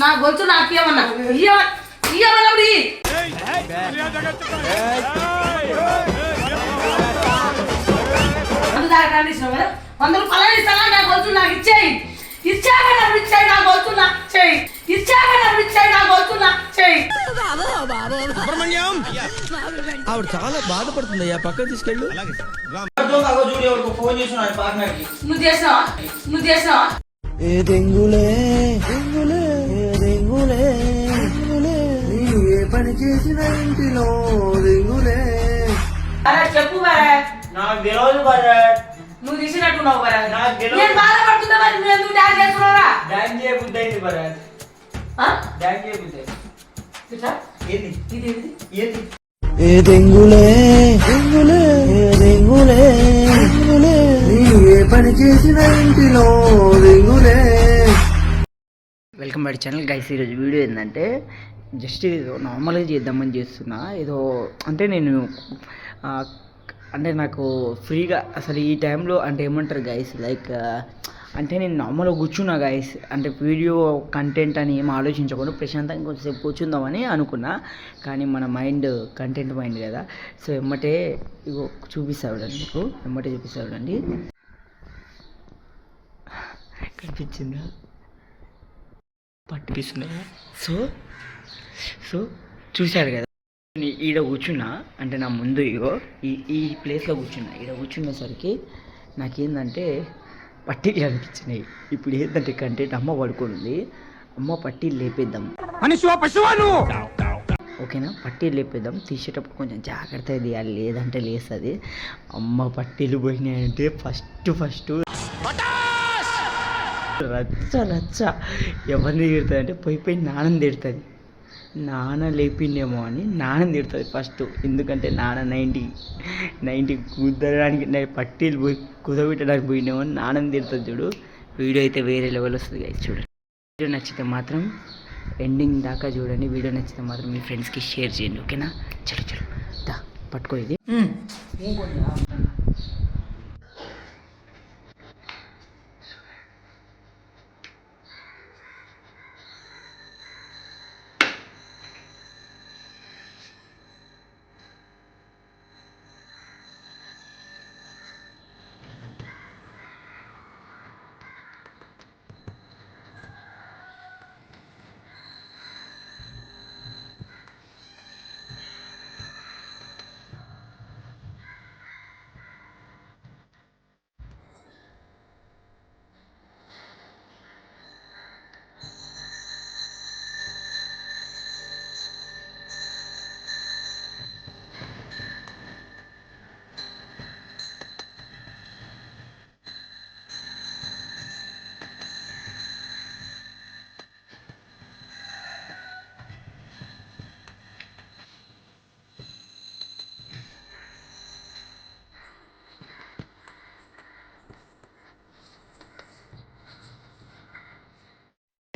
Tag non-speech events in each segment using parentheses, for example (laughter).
నా గొంతు నాకు ఇచ్చినావు కదా? వంద రూపాయలు ఇస్తానా? నా గొంతు నాకు ఇచ్చేయి. నాకు ఇచ్చేయి నా గొంతు నాకు ఇచ్చేయి ఇచ్చేయి నా గొంతు నాకు ఇచ్చేయి ఆవిడ చాలా బాధపడుతుంది పక్కన తీసుకెళ్ళు. ఫోన్ చేసిన నువ్వు చేసినావా? నువ్వు చేసినావా? ఏ దెంగులే దెంగులే. దెంగులే దెంగులే నీ ఏ పని చేసిన ఇంటిలో దెంగులే అరే చెప్పు బరే నాకు తెలియదు భరత్ నువ్వు తీసినట్టున్నావు బరే నాకు తెలియదు. నేను బాధపడుతున్నా మరి నువ్వు ఎందుకు డాన్స్ చేస్తున్నావురా? డాన్స్ చేయబుద్ధి అయింది భరత్ ఆ? డాన్స్ చేయబుద్ధి అయింది. ఇట్లా? ఏంది? ఇది ఇది ఏంది? ఏ దెంగులే దెంగులే ఏ దెంగులే దెంగులే నీ ఏ పని చేసిన ఇంటిలో దెంగులే వెల్కమ్ బ్యాక్ ఛానల్ గైస్ ఈరోజు వీడియో ఏంటంటే జస్ట్ ఏదో నార్మల్గా చేద్దామని చేస్తున్నా. ఏదో అంటే నేను అంటే నాకు ఫ్రీగా అసలు ఈ టైంలో అంటే ఏమంటారు గైస్ లైక్ అంటే నేను నార్మల్గా కూర్చున్నా గైస్ అంటే వీడియో కంటెంట్ అని ఏం ఆలోచించకుండా ప్రశాంతంగా కొంచెంసేపు కూర్చుందామని అనుకున్నా. కానీ మన మైండ్ కంటెంట్ మైండ్ కదా. సో ఎమ్మటే ఇగో చూపిస్తాడండి మీకు. ఎమ్మటే చూపిస్తాడండి కనిపించిందా? పట్టిపిస్తున్నాయి సో సో చూశారు కదా. ఈడ కూర్చున్నా అంటే నా ముందు ఇగో ఈ ఈ ప్లేస్లో కూర్చున్నా. ఈడ కూర్చునేసరికి నాకేందంటే పట్టీలు అనిపించినాయి. ఇప్పుడు ఏంటంటే కంటెంట్ అమ్మ పడుకుంది. అమ్మ పట్టీలు లేపేద్దాం. ఓకేనా? పట్టీలు లేపేద్దాం. తీసేటప్పుడు కొంచెం జాగ్రత్తగా తీయాలి. లేదంటే లేస్తుంది. అమ్మ పట్టీలు పోయినాయంటే ఫస్ట్ ఫస్ట్ రచ్చ రచ్చ. ఎవరిని తిడుతుంది అంటే పోయి పోయి నాన్నని తిడుతుంది. నాన్న లేపిండేమో అని నాన్నని తిడుతుంది ఫస్ట్ ఎందుకంటే నాన్న నైంటీ నైంటీ కుదరడానికి పట్టీలు పోయి కుదబెట్టడానికి పోయిండేమో అని నాన్నని తిడుతుంది చూడు. వీడియో అయితే వేరే లెవెల్ వస్తుంది కదా చూడండి. వీడియో నచ్చితే మాత్రం ఎండింగ్ దాకా చూడండి. వీడియో నచ్చితే మాత్రం మీ ఫ్రెండ్స్కి షేర్ చేయండి ఓకేనా చలో చలో. దా పట్టుకో ఇది.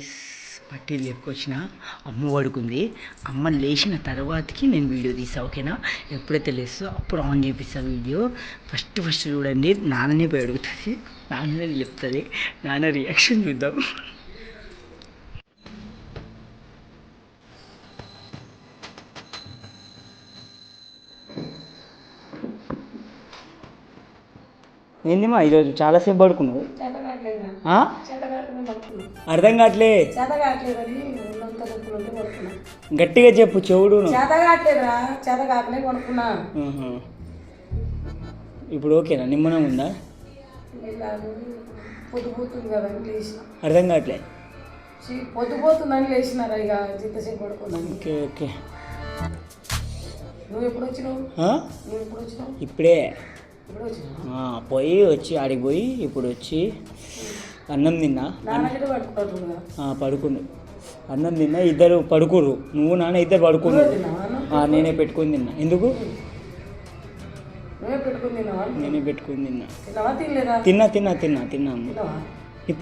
గైస్ పట్టీలు చెప్పుకొచ్చిన అమ్మ పడుకుంది. అమ్మ లేచిన తర్వాతకి నేను వీడియో తీసా ఓకేనా? ఎప్పుడైతే లేస్తో అప్పుడు ఆన్ చేపిస్తా వీడియో. ఫస్ట్ ఫస్ట్ చూడండి నాన్ననే పోయి అడుగుతుంది. నాన్ననే చెప్తుంది. నాన్న రియాక్షన్ చూద్దాం. ఏందిమా ఈరోజు చాలాసేపు పడుకున్నావు? అర్థం కావట్లే. గట్టిగా చెప్పు చెవుడు ఇప్పుడు ఓకేనా? నిమ్మనం ఉందా? అర్థం కావట్లే. పొద్దుపోతుందని లేచినారా ఇక ఓకే ఓకే. నువ్వు ఎప్పుడు వచ్చినావు? ఆ? నువ్వు ఎప్పుడు వచ్చినావు? ఇప్పుడే. పోయి వచ్చి ఆడికి పోయి ఇప్పుడు వచ్చి అన్నం తిన్నా. పడుకును అన్నం తిన్నా ఇద్దరు పడుకుర్రు. నువ్వు నాన్న ఇద్దరు పడుకున్నారు. నేనే పెట్టుకుని తిన్నా. ఎందుకు? నేనే పెట్టుకుని తిన్నా. తిన్నా తిన్నా తిన్నా తిన్నా నీ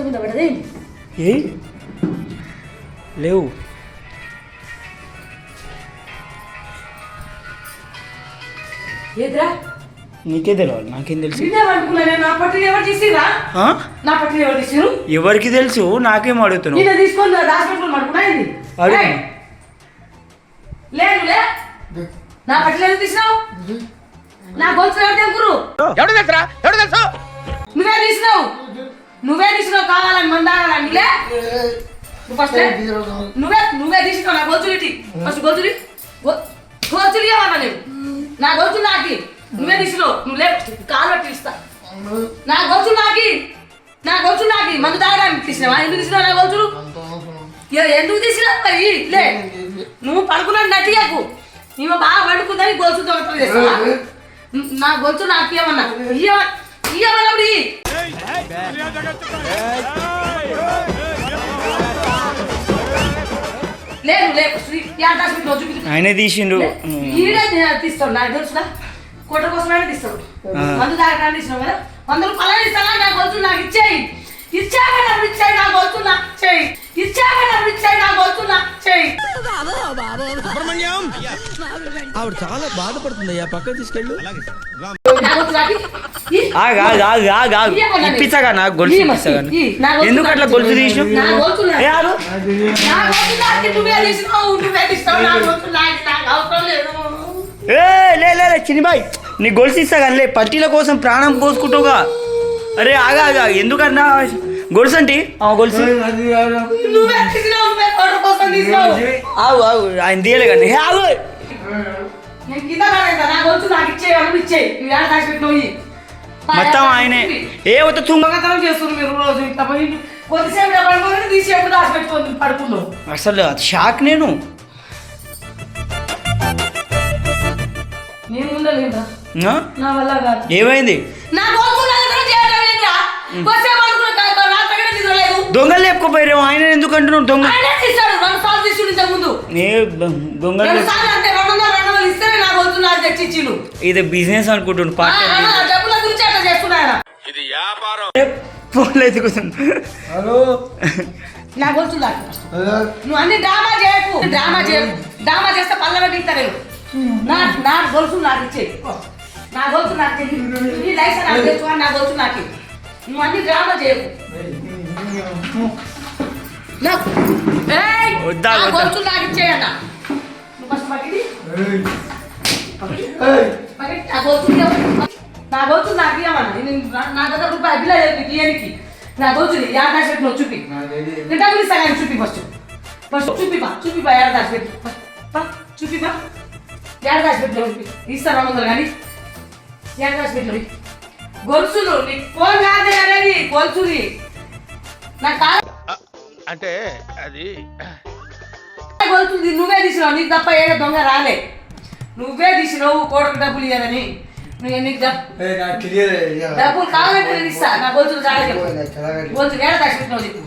మీద పడదే ఏయ్? లేవు. ఏదిరా నీకే తెలియాలి నాకేం తెలుసు. ఎవరికి తెలుసు? నాకేం అడుగుతున్నావు? నువ్వే తీసినావు. నువ్వే తీసినావు కావాలని నువ్వు ఫస్ట్ లే. నువ్వే నువ్వే తీసినావు నా ఇటు. ఫస్ట్ గొలుసులు ఇటు. గొ- గొలుసులు ఇవ్వమన్నా నేను. నా గొలుసులు నాకి. నువ్వే తీసినావు. నువ్వు లే కాలు పట్టి ఇస్తా నా గొలుసులు నాకి. నా గొలుసులు నాకి. మందు తాగడానికి తీసినావా? ఎందుకు తీసినావు నా గొలుసులు ఎందుకు తీసినావు మరి లే. నువ్వు పడుకున్నాడు నటియకు ఈమె బాగా పడుకుందని గొలుసు చేస్తావా? నా గొలుసు నాకు ఇవ్వమన్నా ఇయ్యవ? ఇయ్యమన్నప్పుడు ఇయ్యి. లేదు లేదు. ఆయనే తీసిండు. ఈడే నేను తీస్తాడు నాకు తెలుసునా కోట కోసమైనా తీస్తాడు. మందు తాగడానికి ఇచ్చినావు కదా వంద రూపాయలు ఇస్తానా నా గొలుసు నాకు ఇచ్చేయి. ఇచ్చాక నాకు ఇచ్చేయి నా గొలుసు నాకు ఇచ్చాక నాకు ఇచ్చేయి నా గొలుసు నాకు ఇచ్చేయి. ఆవిడ చాలా బాధపడుతుంది అయ్యా పక్కన తీసుకెళ్ళు నాకు. ఇప్పించగా నాకు గొలుసు ఇప్పించగా ఎందుకు అట్లా నాకు గొలుసు నాకు. ఏ, లే లే లే, చినిబాయ్ నీ గొలుసు ఇస్తా కానీ లే పట్టీల కోసం ప్రాణం పోసుకుంటావుగా. అరే ఆగా ఆగా ఎందుకన్నా గొలుసు అంటే? ఆ గొలుసు. ఆగు ఆగు ఆయన తీయలే కానీ. ఆగు. పెట్టినావు ఇయ్యి. మొత్తం ఆయనే. ఏ వద్ద తుంగ. దొంగతనం చేస్తున్నారు మీరు రోజు ఇంత పోయి. కొద్దిసేపు పడుకోని తీసి ఎప్పుడు దాచి పెట్టుకొని పడుకున్నావు అసలు అది షాక్ నేను. నేను? నా? వల్ల కాదు. ఏమైంది? నా దొంగలు లేపుకోపోయారు ఆయన ఎందుకు అంటున్నావు దొంగ? దొంగలు ఇది బిజినెస్ అనుకుంటుండు పార్ట్ ఆయన. ఫోన్లో ఎత్తుకుతాను నా గొలుసు నాకు. నువ్వు అన్ని డ్రామా చేయకు. డ్రామా చేయకు డ్రామా చేస్తే పళ్ళ పీకుతారు నా నా గొలుసు నాకు ఇచ్చే. నా గొలుసు నాకు ఇచ్చేయి. నీ లైసెన్స్ నాకు తెచ్చుకో నా గొలుసు నాకు. నువ్వు అన్ని డ్రామా చేయకు. నాకు. నా. గొలుసు నాకు ఇచ్చేయన్న నువ్వు ఫస్ట్. పక్కకి. నా గొలుసు. నా గొలుసు నాకు ఇవ్వమన్నా. నేను నా- దగ్గర రూపాయి బిల్ల లేదు ఇయ్యనికి. నా గొలుసు యాడ్ దాచి పెట్టి చూపి. నేను డబ్బులు ఇస్తా కానీ చూపి ఫస్ట్. ఫస్ట్ చూపి బా చూపి బా పెట్టి బా చూపి బా ఏడ దాచి పెట్టి చూపి ఇస్తా రెండు వందలు కానీ? ఏడ దాచి పెట్టి గొలుసులు నీకు ఫోన్ కాదే అనేది గొలుసుది. నాకు కాదు అంటే అది గొలుసుది? నువ్వే తీసినావు. నీకు తప్ప ఏ దొంగ రాలే. నువ్వే తీసినావు కోటకు డబ్బులు ఇవ్వదని నువ్వు నీకు డబ్- డబ్బులు కావాలంటే నేను ఇస్తా. నా గొలుసులు చాలా చెప్పు. గొలుసు ఏడ దాచి పెట్టినావు చెప్పు.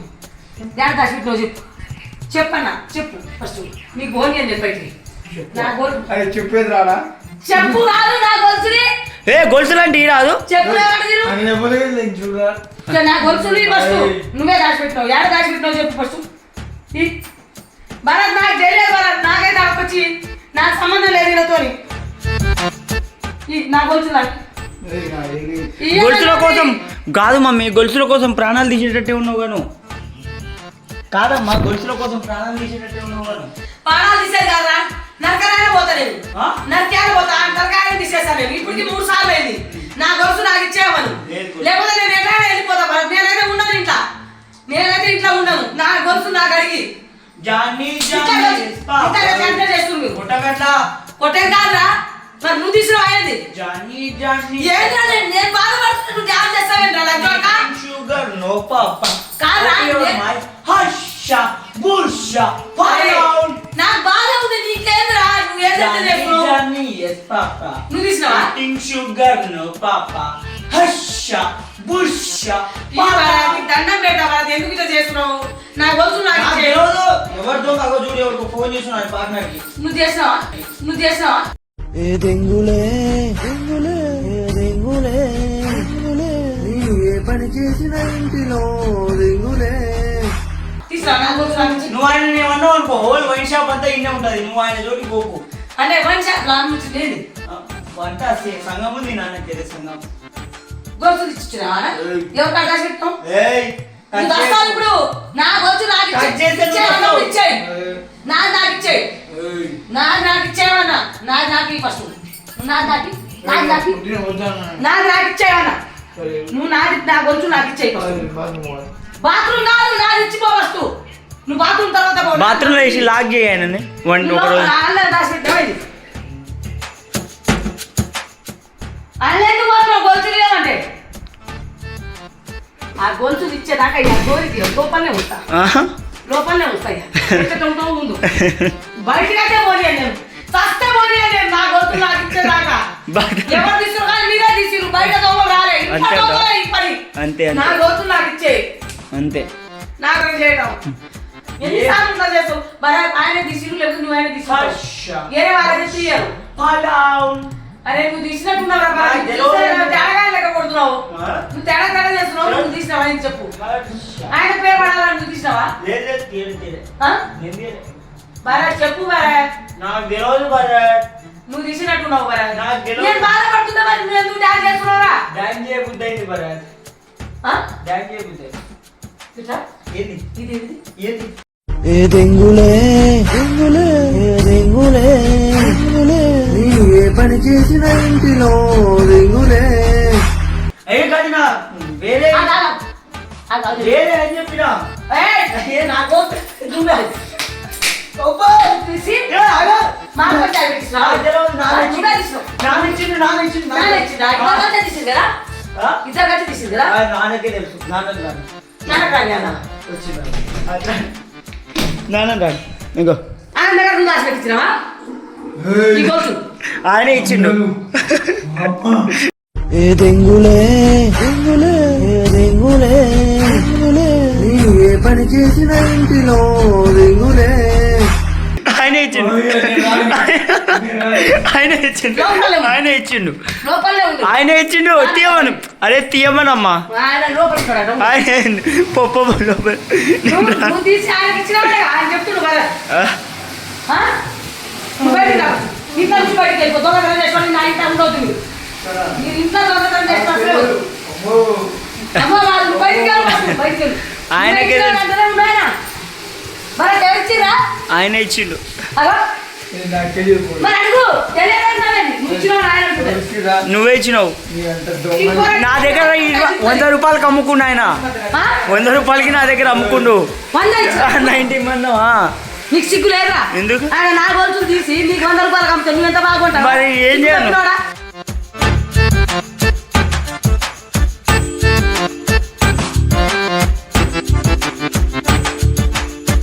ఏడ దాచి పెట్టినావు చెప్పు. చెప్పన్నా చెప్పు. ఫస్ట్ నీకు గోని అని చెప్పి నా గొలుసు చెప్పేది రాడా చెప్పు కాదు నా గొలుసుని. ఏ గొలుసులు అంటే ఈ రాదు. చెప్పు చూడరా? నా గొలుసుని ఫస్ట్. నువ్వే దాచిపెట్టినావు. ఏడ దాచిపెట్టినావు చెప్పు ఫస్ట్. ఈ. భరత్ నాకు తెలియదు భరత్. నాకైతే వచ్చి నాకు సంబంధం లేదు వీళ్ళతోని ఈ నా గొలుసు నాకు. ఈ గొలుసుల కోసం కాదు మమ్మీ గొలుసుల కోసం ప్రాణాలు తీసేటట్టే ఉన్నావు గాను. కాదమ్మా గొలుసుల కోసం ప్రాణాలు తీసేటట్టే ఉన్నావు గాను. పానాలు తీసేది కదా నరకరాయన పోతలేదు ఆ? నరకాయన పోతా. నరకాయన తీసేసాను నేను. ఇప్పటికి మూడు సార్లు అయింది. నా గొలుసు నాకు ఇచ్చేయమను. లేకపోతే నేను ఎట్లా వెళ్ళిపోతా నేనైతే ఉండను ఇంట్లో. నేనైతే ఇంట్లో ఉండను. నా గొలుసు నాకు అడిగి. చేస్తుంది మీరు. నువ్వు తీసుకుని అయ్యేది. Johnny Johnny. ఏంద్రా నేను? నేను బాధపడుతున్నా. నువ్వు ధ్యానం చేస్తావేంట్రా? లజ్జోక షుగర్ నో పాప బుష ఫైర్ నాకు sugar, no papa. Husha, busha, ఈ వారానికి దండం పెట్టా వాళ్ళకి ఎందుకు ఇట్లా చేస్తున్నావు నా గొలుసు నాకు ఇచ్చేయి. ఎవరు దొంగ అగో చూడు ఎవరికి ఫోన్ చేస్తున్నాడు పార్ట్నర్కి నువ్వు చేసినావా నువ్వు చేసినావా ఏ దెంగులే దెంగులే ఏ దెంగులే దెంగులే నీవు ఏ పని చేసిన ఇంటిలో దెంగులే తీసినావా నా గొలుసు నాకు ఇచ్చేయి. నువ్వు ఆయన ఏమన్నావు అనుకో హోల్ వైన్ షాప్ అంతా ఇన్నే ఉంటది నువ్వు ఆయన జోలికి పోకు అంటే లాంగ్ నుంచి లేదు. వంట సంఘం ఉంది నాన్నకి ఏదో సంఘం. గొలుసులు ఇచ్చిరా? ఎవరు పెట్టాం ఇప్పుడు. నా గొలుసు నాకు. ఇచ్చేయి. నాది నాకు ఇచ్చేయి. నాది నాకు ఇచ్చేయమన్నా నాది నాకు ఫస్ట్. నాది నాకు నాది నాకు నాది నాకు ఇచ్చేయమన్నా నువ్వు నాది నా గొలుసు నాకు ఇచ్చేయి బాత్రూమ్ కాదు నాది ఇచ్చిపో ఫస్ట్. నువ్వు బాత్రూమ్ తర్వాత పో. బాత్రూంలో వేసి లాక్ చేయండి వన్ ఒక రోజు. పోతున్నావు గొలుసు ఆ గొలుసు ఇచ్చేదాకా ఇక గోరికి లోపలనే ఉంటా. ఆహా. లోపలనే వస్తాయి (laughs) ఎక్కడ ఉంటావు ముందు. బయటకి అయితే పోనీయండి నేను. సస్తే పోనీయండి నేను నా గొంతు నాకు ఇచ్చేదాకా. ఎవరు తీసుకురు కానీ మీరే బయట రాలే. ఇంట్లో పని నా అంతే నాకు ఇచ్చే అంతే. నాకు అది చేయడం ఎన్నిసార్లు ఇట్లా చేస్తావు? మరి ఆయన తీసిరు లేకపోతే నువ్వు ఆయన హర్ష. వేరే వాళ్ళని తీయరు. అరే నువ్వు తీసినట్టున్నావు తేడాగా లెక్క కొడుతున్నావు? నువ్వు తేడా తేడా చేస్తున్నావు నువ్వు తీసినావా? అని చెప్పు. ఆయన పేరు పడాలని నువ్వు తీసినావా. భరత్ చెప్పు భరత్ నువ్వు తీసినట్టున్నావు భరత్. నేను బాధపడుతున్నా మరి నువ్వు డాన్స్ చేస్తున్నావురా డాన్స్ చేయబుద్ధి అయింది భరత్? డాన్స్ చేయబుద్ధి? ఏంది? ఇది ఇది? ఏంది? ఏ దెంగులే దెంగులే. ఏ దెంగులే దెంగులే. నీవు ఏ పని చేసిన ఇంటిలో దెంగులే. అయ్యే కాదు నా వేరే. వేరే అని చెప్పినా? ఏ? నాకు నువ్వే. నాన్నకే తెలుసు. నాన్న నాన్న. వచ్చిండు. నాన్న ఇంకో. ఆయన ఇచ్చిండు. ఏ దెంగులే దెంగులే. ఏ దెంగులే దెంగులే. నీవు ఏ పని చేసిన ఇంటిలో దెంగులే. ఆయనే ఇచ్చిండు. ఆయన ఇచ్చిండు. ఆయన ఇచ్చిండు. ఆయన ఇచ్చిండు తీయమను అరే తీయమనమ్మా ఆయన పొప్ప లోపల. ఆయనకి ఆయన ఇచ్చిండు. నువ్వు ఇచ్చినావు. నా దగ్గర వంద రూపాయలకి అమ్ముకుండు ఆయన? వంద రూపాయలకి నా దగ్గర అమ్ముకుండు? నైన్టీ మంది నీకు సిగ్గు లేదా ఎందుకు? తీసి నీకు వంద రూపాయలు అమ్ముతా. నువ్వు ఎంత బాగుంటావు? మరి ఏం చేయాలి?